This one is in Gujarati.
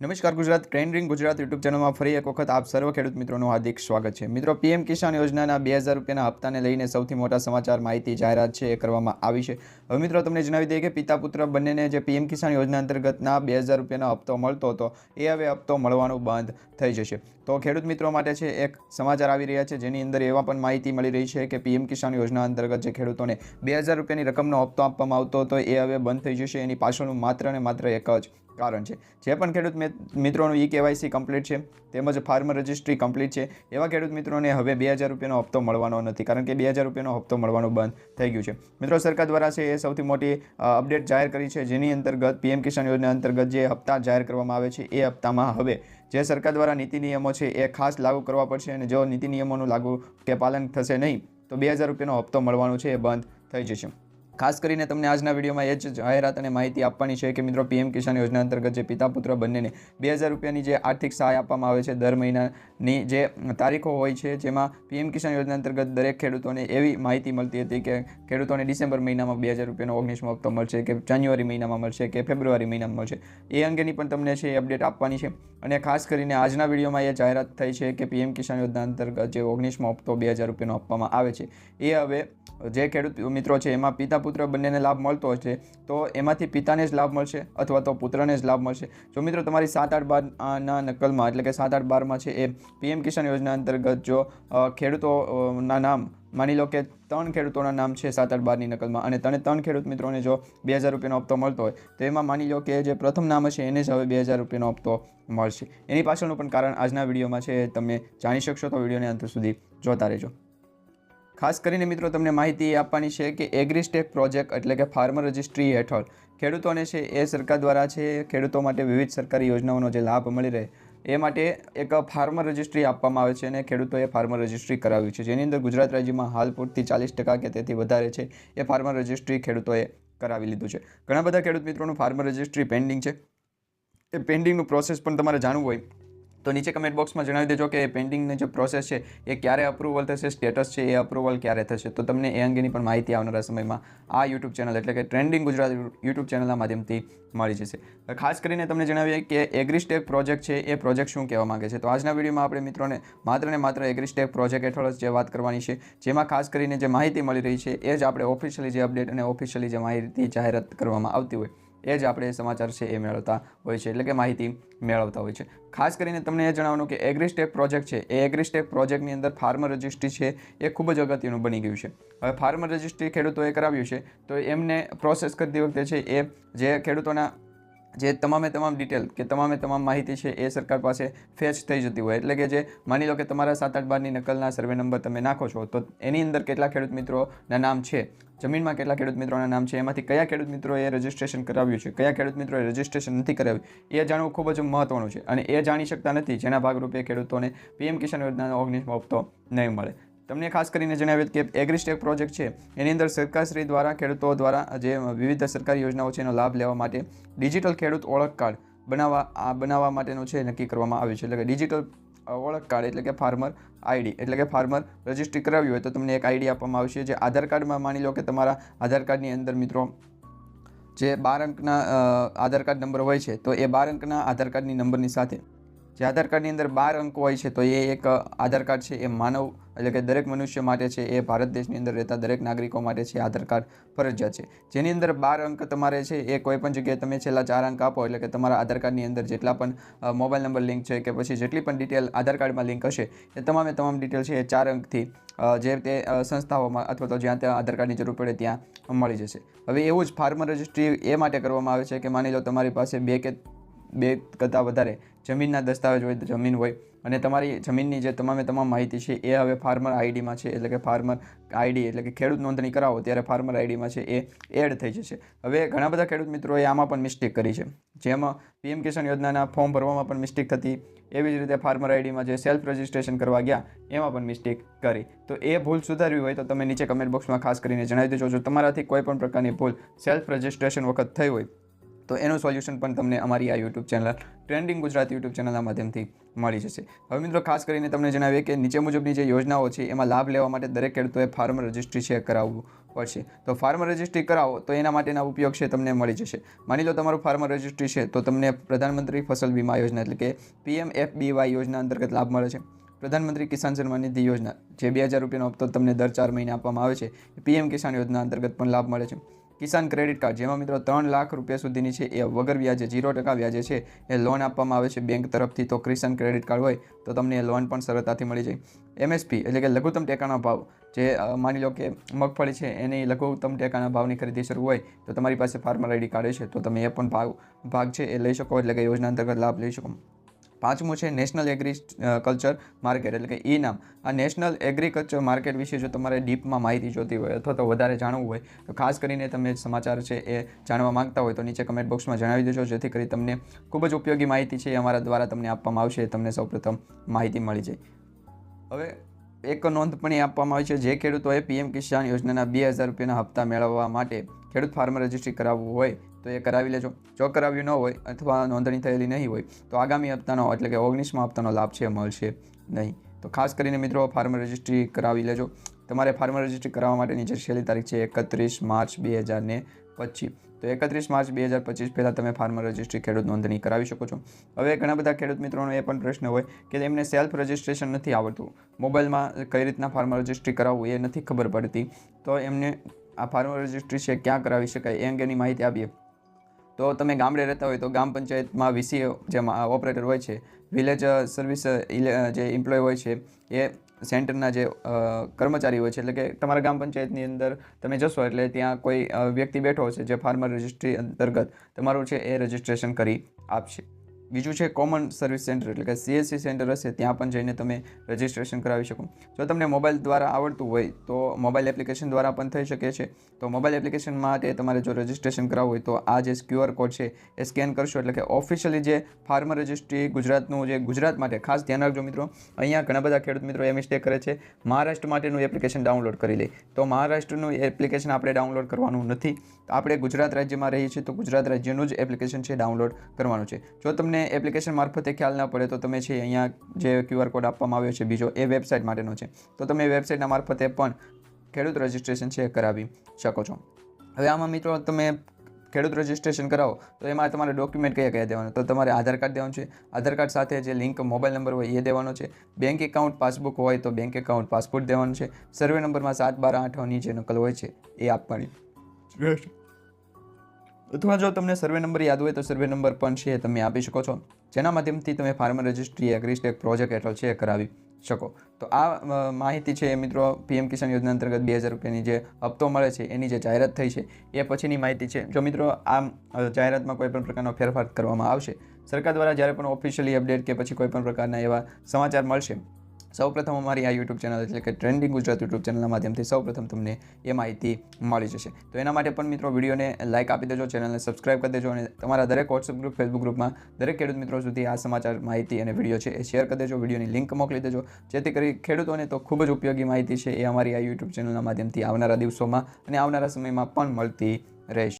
નમસ્કાર ગુજરાત ટ્રેન્ડિંગ ગુજરાત યુટ્યુબ ચેનલમાં ફરી એક વખત આપ સર્વ ખેડૂત મિત્રોનું હાર્દિક સ્વાગત છે. મિત્રો, પીએમ કિસાન યોજનાના બે હજાર રૂપિયાના હપ્તાને લઈને સૌથી મોટા સમાચાર માહિતી જાહેરાત છે એ કરવામાં આવી છે. હવે મિત્રો, તમને જણાવી દઈએ કે પિતા પુત્ર બંનેને જે પીએમ કિસાન યોજના અંતર્ગતના બે હજાર રૂપિયાનો હપ્તો મળતો હતો, એ હવે હપ્તો મળવાનું બંધ થઈ જશે. તો ખેડૂત મિત્રો માટે છે એક સમાચાર આવી રહ્યા છે, જેની અંદર એવા પણ માહિતી મળી રહી છે કે પીએમ કિસાન યોજના અંતર્ગત જે ખેડૂતોને બે હજાર રૂપિયાની રકમનો હપ્તો આપવામાં આવતો હતો, એ હવે બંધ થઈ જશે. એની પાછળનું માત્ર ને માત્ર એક જ કારણ છે. જે પણ ખેડૂત મિત્રોનું ઈ કેવાયસી કમ્પ્લીટ છે, તેમજ ફાર્મર રજિસ્ટ્રી કમ્પ્લીટ છે, એવા ખેડૂત મિત્રોને હવે બે હજાર રૂપિયાનો હપ્તો મળવાનો નથી, કારણ કે બે હજાર રૂપિયાનો હપ્તો મળવાનું બંધ થઈ ગયું છે. મિત્રો, સરકાર દ્વારા છે એ સૌથી મોટી અપડેટ જાહેર કરી છે, જેની અંતર્ગત પીએમ કિસાન યોજના અંતર્ગત જે હપ્તા જાહેર કરવામાં આવે છે, એ હપ્તામાં હવે જે સરકાર દ્વારા નીતિ નિયમો છે, એ ખાસ લાગુ કરવા પડશે અને જો નીતિ નિયમોનું લાગુ કે પાલન થશે નહીં, તો બે હજાર રૂપિયાનો હપ્તો મળવાનો છે, એ બંધ થઈ જશે. ખાસ કરીને તમને આજના વિડીયોમાં એ જ જાહેરાત અને માહિતી આપવાની છે કે મિત્રો પીએમ કિસાન યોજના અંતર્ગત જે પિતા પુત્ર બંનેને બે હજાર રૂપિયાની જે આર્થિક સહાય આપવામાં આવે છે દર મહિનાની જે તારીખો હોય છે, જેમાં પીએમ કિસાન યોજના અંતર્ગત દરેક ખેડૂતોને એવી માહિતી મળતી હતી કે ખેડૂતોને ડિસેમ્બર મહિનામાં બે હજાર રૂપિયાનો ઓગણીસમો હપ્તો મળશે કે જાન્યુઆરી મહિનામાં મળશે કે ફેબ્રુઆરી મહિનામાં મળશે. એ અંગેની પણ તમને છે એ અપડેટ આપવાની છે. અને ખાસ કરીને આજના વિડીયોમાં એ જાહેરાત થઈ છે કે પીએમ કિસાન યોજના અંતર્ગત જે ઓગણીસમો હપ્તો બે હજાર રૂપિયાનો આપવામાં આવે છે. એ હવે જે ખેડૂત મિત્રો છે એમાં પિતા પુત્ર બંનેને લાભ મળતો હશે તો એમાંથી પિતાને જ લાભ મળશે અથવા તો પુત્રને જ લાભ મળશે. જો મિત્રો તમારી સાત આઠ બારના નકલમાં એટલે કે સાત આઠ બારમાં છે એ પીએમ કિસાન યોજના અંતર્ગત જો ખેડૂતોના નામ માની લો કે ત્રણ ખેડૂતોના નામ છે સાત આઠ બારની નકલમાં અને તને ત્રણ ખેડૂત મિત્રોને જો બે હજાર રૂપિયાનો હપ્તો મળતો હોય, તો એમાં માની લો કે જે પ્રથમ નામ હશે એને જ હવે બે હજાર રૂપિયાનો હપ્તો મળશે. એની પાછળનું પણ કારણ આજના વિડીયોમાં છે તમે જાણી શકશો તો વિડીયોને અંત સુધી જોતા રહેજો. ખાસ કરીને મિત્રો તમને માહિતી આપવાની છે કે એગ્રીસ્ટેક પ્રોજેક્ટ એટલે કે ફાર્મર રજિસ્ટ્રી હેઠળ ખેડૂતોને છે એ સરકાર દ્વારા છે ખેડૂતો માટે વિવિધ સરકારી યોજનાઓનો જે લાભ મળી રહે એ માટે એક ફાર્મર રજિસ્ટ્રી આપવામાં આવે છે અને ખેડૂતોએ ફાર્મર રજિસ્ટ્રી કરાવ્યું છે. જેની અંદર ગુજરાત રાજ્યમાં હાલ પૂરતી ચાલીસ ટકા કે તેથી વધારે છે એ ફાર્મર રજિસ્ટ્રી ખેડૂતોએ કરાવી લીધું છે. ઘણા બધા ખેડૂત મિત્રોનું ફાર્મર રજિસ્ટ્રી પેન્ડિંગ છે. એ પેન્ડિંગનું પ્રોસેસ પણ તમારે જાણવું હોય તો નીચે કમેન્ટ બોક્સમાં જણાવી દેજો કે પેન્ડિંગની જે પ્રોસેસ છે, એ ક્યારે અપ્રુવલ થશે સ્ટેટસ છે, એ અપ્રુવલ ક્યારે થશે? તો તમને એ અંગેની પણ માહિતી આવનારા સમયમાં આ યુટ્યુબ ચેનલ એટલે કે ટ્રેન્ડિંગ ગુજરાત યુટ્યુબ ચેનલના માધ્યમથી મળી જશે. ખાસ કરીને તમને જણાવીએ કે એગ્રીસ્ટેક પ્રોજેક્ટ છે, એ પ્રોજેક્ટ શું કહેવા માગે છે? તો આજના વિડીયોમાં આપણે મિત્રોને માત્ર ને માત્ર એગ્રીસ્ટેક પ્રોજેક્ટ હેઠળ જ વાત કરવાની છે, જેમાં ખાસ કરીને જે માહિતી મળી રહી છે, એ જ આપણે ઓફિશિયલી જે અપડેટ અને ઓફિશિયલી જે માહિતી જાહેરાત કરવામાં આવતી હોય. એ જ આપણે સમાચાર છે એ મેળવતા હોય છે, એટલે કે માહિતી મેળવતા હોય છે. ખાસ કરીને તમને એ જણાવવાનું કે એગ્રીસ્ટેક પ્રોજેક્ટ છે, એ એગ્રીસ્ટેક પ્રોજેક્ટની અંદર ફાર્મર રજિસ્ટ્રી છે, એ ખૂબ જ અગત્યનું બની ગયું છે. હવે ફાર્મર રજિસ્ટ્રી ખેડૂતોએ કરાવ્યું છે, તો એમને પ્રોસેસ કરતી વખતે છે એ જે ખેડૂતોના જે તમામે તમામ ડિટેલ કે તમામે તમામ માહિતી છે એ સરકાર પાસે ફેચ થઈ જતી હોય. એટલે કે જે માની લો કે તમારા સાત આઠ બારની નકલના સર્વે નંબર તમે નાખો છો, તો એની અંદર કેટલા ખેડૂત મિત્રોના નામ છે? જમીનમાં કેટલા ખેડૂત મિત્રોના નામ છે? એમાંથી કયા ખેડૂત મિત્રોએ રજિસ્ટ્રેશન કરાવ્યું છે? કયા ખેડૂત મિત્રોએ રજિસ્ટ્રેશન નથી કરાવ્યું? એ જાણવું ખૂબ જ મહત્વનું છે અને એ જાણી શકતા નથી, જેના ભાગરૂપે ખેડૂતોને પીએમ કિસાન યોજનાનો ઓગણીસમો હપ્તો નહીં મળે. તમને ખાસ કરીને જણાવ્યું કે એગ્રીસ્ટેક પ્રોજેક્ટ છે. એની અંદર સરકારશ્રી દ્વારા, ખેડૂતો દ્વારા જે વિવિધ સરકારી યોજનાઓ છે એનો લાભ લેવા માટે ડિજિટલ ખેડૂત ઓળખ કાર્ડ બનાવવા, આ બનાવવા માટેનું છે નક્કી કરવામાં આવ્યું છે. એટલે કે ડિજિટલ ઓળખ કાર્ડ એટલે કે ફાર્મર આઈડી એટલે કે ફાર્મર રજિસ્ટ્રી કરાવ્યું હોય તો તમને એક આઈડી આપવામાં આવશે. જે આધાર કાર્ડમાં માની લો કે તમારા આધાર કાર્ડની અંદર મિત્રો જે બાર અંકના આધાર કાર્ડ નંબર હોય છે તો એ બાર અંકના આધાર કાર્ડની નંબરની સાથે જે આધાર કાર્ડની અંદર બાર અંકો હોય છે, તો એ એક આધાર કાર્ડ છે, એ માનવ, એટલે કે દરેક મનુષ્ય માટે છે, એ ભારત દેશની અંદર રહેતા દરેક નાગરિકો માટે છે આધાર કાર્ડ ફરજિયાત છે. જેની અંદર બાર અંક તમારે છે, એ કોઈ પણ જગ્યાએ તમે છેલ્લા ચાર અંક આપો, એટલે કે તમારા આધાર કાર્ડની અંદર જેટલા પણ મોબાઈલ નંબર લિંક છે, કે પછી જેટલી પણ ડિટેલ આધાર કાર્ડમાં લિંક હશે, એ તમામે તમામ ડિટેલ છે, એ ચાર અંકથી જે તે સંસ્થાઓમાં અથવા તો જ્યાં ત્યાં આધાર કાર્ડની જરૂર પડે ત્યાં મળી જશે. હવે એવું જ ફાર્મર રજિસ્ટ્રી એ માટે કરવામાં આવે છે, કે માની લો તમારી પાસે બે કે બે કરતાં વધારે જમીનના દસ્તાવેજ હોય, જમીન હોય અને તમારી જમીનની જે તમામે તમામ માહિતી છે એ હવે ફાર્મર આઈડીમાં છે, એટલે કે ફાર્મર આઈડી, એટલે કે ખેડૂત નોંધણી કરાવો ત્યારે ફાર્મર આઈડીમાં છે એ એડ થઈ જશે. હવે ઘણા બધા ખેડૂત મિત્રોએ આમાં પણ મિસ્ટેક કરી છે. જેમાં પીએમ કિસાન યોજનાના ફોર્મ ભરવામાં પણ મિસ્ટેક થતી, એવી જ રીતે ફાર્મર આઈડીમાં જે સેલ્ફ રજિસ્ટ્રેશન કરવા ગયા, એમાં પણ મિસ્ટેક કરી. તો એ ભૂલ સુધારવી હોય તો તમે નીચે કમેન્ટ બોક્સમાં ખાસ કરીને જણાવી દેજો. જો તમારાથી કોઈ પણ પ્રકારની ભૂલ સેલ્ફ રજિસ્ટ્રેશન વખત થઈ હોય તો એનું સોલ્યુશન પણ તમને અમારી આ YouTube channel trending Gujarat YouTube ચેનલના માધ્યમથી મળી જશે. હવે મિત્રો, ખાસ કરીને તમને જણાવીએ કે નીચે મુજબની જે યોજનાઓ છે, એમાં લાભ લેવા માટે દરેક ખેડૂતોએ ફાર્મ રજિસ્ટ્રી છે કરાવવું પડશે. તો ફાર્મ રજિસ્ટ્રી કરાવો, તો એના માટેના ઉપયોગ છે તમને મળી જશે. માની લો તમારું ફાર્મ રજિસ્ટ્રી છે, તો તમને પ્રધાનમંત્રી ફસલ વીમા યોજના એટલે કે પીએમ એફબીવાય યોજના અંતર્ગત લાભ મળે છે. પ્રધાનમંત્રી કિસાન સન્માન નિધિ યોજના, જે બે હજાર રૂપિયાનો હપ્તો તમને દર ચાર મહિને આપવામાં આવે છે. પીએમ કિસાન યોજના અંતર્ગત પણ લાભ મળે છે. કિસાન ક્રેડિટ કાર્ડ, જેમાં મિત્રો ત્રણ લાખ રૂપિયા સુધીની છે એ વગર વ્યાજે, ઝીરો ટકા વ્યાજે છે, એ લોન આપવામાં આવે છે બેંક તરફથી. તો કિસાન ક્રેડિટ કાર્ડ હોય તો તમને એ લોન પણ સરળતાથી મળી જાય. એમએસપી એટલે કે લઘુત્તમ ટેકાના ભાવ, જે માની લો કે મગફળી છે, એની લઘુત્તમ ટેકાના ભાવની ખરીદી શરૂ હોય તો તમારી પાસે ફાર્મર આઈડી કાર્ડ છે, તો તમે એ પણ ભાગ ભાગ છે એ લઈ શકો, એટલે કે યોજના અંતર્ગત લાભ લઈ શકો. પાંચમું છે નેશનલ એગ્રી કલ્ચર માર્કેટ એટલે કે ઈ નામ. આ નેશનલ એગ્રીકલ્ચર માર્કેટ વિશે જો તમારે ડીપમાં માહિતી જોતી હોય અથવા તો વધારે જાણવું હોય, તો ખાસ કરીને તમે સમાચાર છે એ જાણવા માગતા હોય તો નીચે કમેન્ટ બોક્સમાં જણાવી દેજો, જેથી કરી તમને ખૂબ જ ઉપયોગી માહિતી છે એ અમારા દ્વારા તમને આપવામાં આવશે તમને સૌપ્રથમ માહિતી મળી જાય. હવે એક નોંધ પણ આપવામાં આવી છે, જે ખેડૂતોએ પીએમ કિસાન યોજનાના બે હજાર રૂપિયાના હપ્તા મેળવવા માટે ખેડૂત ફાર્મર રજિસ્ટ્રી કરાવવું હોય તો એ કરાવી લેજો. જો કરાવ્યું ન હોય અથવા નોંધણી થયેલી નહીં હોય, તો આગામી હપ્તાનો એટલે કે ઓગણીસમા હપ્તાનો લાભ છે, મળશે નહીં. તો ખાસ કરીને મિત્રો ફાર્મર રજિસ્ટ્રી કરાવી લેજો. તમારે ફાર્મર રજિસ્ટ્રી કરાવવા માટેની જે છેલ્લી તારીખ છે, એકત્રીસ માર્ચ બે હજાર ને પચીસ. તો એકત્રીસ માર્ચ બે હજાર પચીસ પહેલાં તમે ફાર્મર રજિસ્ટ્રી ખેડૂત નોંધણી કરાવી શકો છો. હવે ઘણા બધા ખેડૂત મિત્રોનો એ પણ પ્રશ્ન હોય કે એમને સેલ્ફ રજિસ્ટ્રેશન નથી આવડતું. મોબાઈલમાં કઈ રીતના ફાર્મર રજિસ્ટ્રી કરાવવું એ નથી ખબર પડતી. તો એમને આ ફાર્મર રજિસ્ટ્રી છે ક્યાં કરાવી શકાય એ અંગેની માહિતી આપીએ. તો તમે ગામડે રહેતા હોય તો ગામ પંચાયતમાં વીસી જે ઓપરેટર હોય છે વિલેજ સર્વિસ જે એમ્પ્લોય હોય છે, એ સેન્ટરના જે કર્મચારી હોય છે, એટલે કે તમારા ગામ પંચાયતની અંદર તમે જશો એટલે ત્યાં કોઈ વ્યક્તિ બેઠો હશે જે ફાર્મર રજિસ્ટ્રી અંતર્ગત તમારું છે એ રજિસ્ટ્રેશન કરી આપશે. બીજું છે કોમન સર્વિસ સેન્ટર એટલે કે સીએસસી સેન્ટર હશે, ત્યાં પણ જઈને તમે રજિસ્ટ્રેશન કરાવી શકો. જો તમને મોબાઈલ દ્વારા આવડતું હોય, તો મોબાઈલ એપ્લિકેશન દ્વારા પણ થઈ શકે છે. તો મોબાઈલ એપ્લિકેશન માટે તમારે જો રજિસ્ટ્રેશન કરાવવું હોય, તો આ જે ક્યુઆર કોડ છે, એ સ્કેન કરશો. એટલે કે ઓફિશિયલી જે ફાર્મર રજિસ્ટ્રી ગુજરાતનું જે ગુજરાત માટે, ખાસ ધ્યાન રાખજો મિત્રો. અહીંયા ઘણા બધા ખેડૂત મિત્રો એ મિસ્ટેક કરે છે. મહારાષ્ટ્ર માટેનું એપ્લિકેશન ડાઉનલોડ કરી લે. તો મહારાષ્ટ્રનું એપ્લિકેશન આપણે ડાઉનલોડ કરવાનું નથી. આપણે ગુજરાત રાજ્યમાં રહીએ છીએ, તો ગુજરાત રાજ્યનું જ એપ્લિકેશન છે ડાઉનલોડ કરવાનું છે. જો તમને એપ્લિકેશન મારફતે ખ્યાલ ના પડે તો તમે છે અહીંયા જે ક્યુઆર કોડ આપવામાં આવ્યો છે, બીજો એ વેબસાઇટ માટેનો છે. તો તમે વેબસાઇટના મારફતે પણ ખેડૂત રજિસ્ટ્રેશન છે કરાવી શકો છો. હવે આમાં મિત્રો તમે ખેડૂત રજિસ્ટ્રેશન કરાવો, તો એમાં તમારે ડોક્યુમેન્ટ કયા કયા દેવાનું? તો તમારે આધાર કાર્ડ દેવાનું છે. આધાર કાર્ડ સાથે જે લિંક, મોબાઈલ નંબર હોય એ દેવાનો છે. બેંક એકાઉન્ટ, પાસબુક હોય તો બેંક એકાઉન્ટ, પાસપોર્ટ દેવાનું છે. સર્વે નંબરમાં સાત બાર આઠની જે નકલ હોય છે એ આપવાની. અથવા જો તમને સર્વે નંબર યાદ હોય તો સર્વે નંબર પણ છે તમે આપી શકો છો. જેના માધ્યમથી તમે ફાર્મર રજિસ્ટ્રી, એગ્રીસ્ટેક પ્રોજેક્ટ હેઠળ છે કરાવી શકો. તો આ માહિતી છે એ મિત્રો પીએમ કિસાન યોજના અંતર્ગત બે હજાર રૂપિયાની જે હપ્તો મળે છે એની જે જાહેરાત થઈ છે એ પછીની માહિતી છે. જો મિત્રો આ જાહેરાતમાં કોઈ પણ પ્રકારનો ફેરફાર કરવામાં આવશે, સરકાર દ્વારા જ્યારે પણ ઓફિશિયલી અપડેટ કે પછી કોઈ પણ પ્રકારના એવા સમાચાર મળશે સૌપ્રથમ અમારી આ યુટ્યુબ ચેનલ એટલે કે ટ્રેન્ડિંગ ગુજરાત યુટ્યુબ ચેનલના માધ્યમથી સૌપ્રથમ તમને એ માહિતી મળી જશે. તો એના માટે પણ મિત્રો વિડીયોને લાઇક આપી દેજો ચેનલને સબસ્ક્રાઇબ કરી દેજો અને તમારા દરેક વોટ્સઅપ ગ્રુપ ફેસબુક ગ્રુપમાં દરેક ખેડૂત મિત્રો સુધી આ સમાચાર, માહિતી અને વીડિયો છે એ શેર કરી દેજો, વિડીયોની લિંક મોકલી દેજો. જેથી કરી ખેડૂતોને તો ખૂબ જ ઉપયોગી માહિતી છે એ અમારી આ યુટ્યુબ ચેનલના માધ્યમથી આવનારા દિવસોમાં અને આવનારા સમયમાં પણ મળતી રહેશે.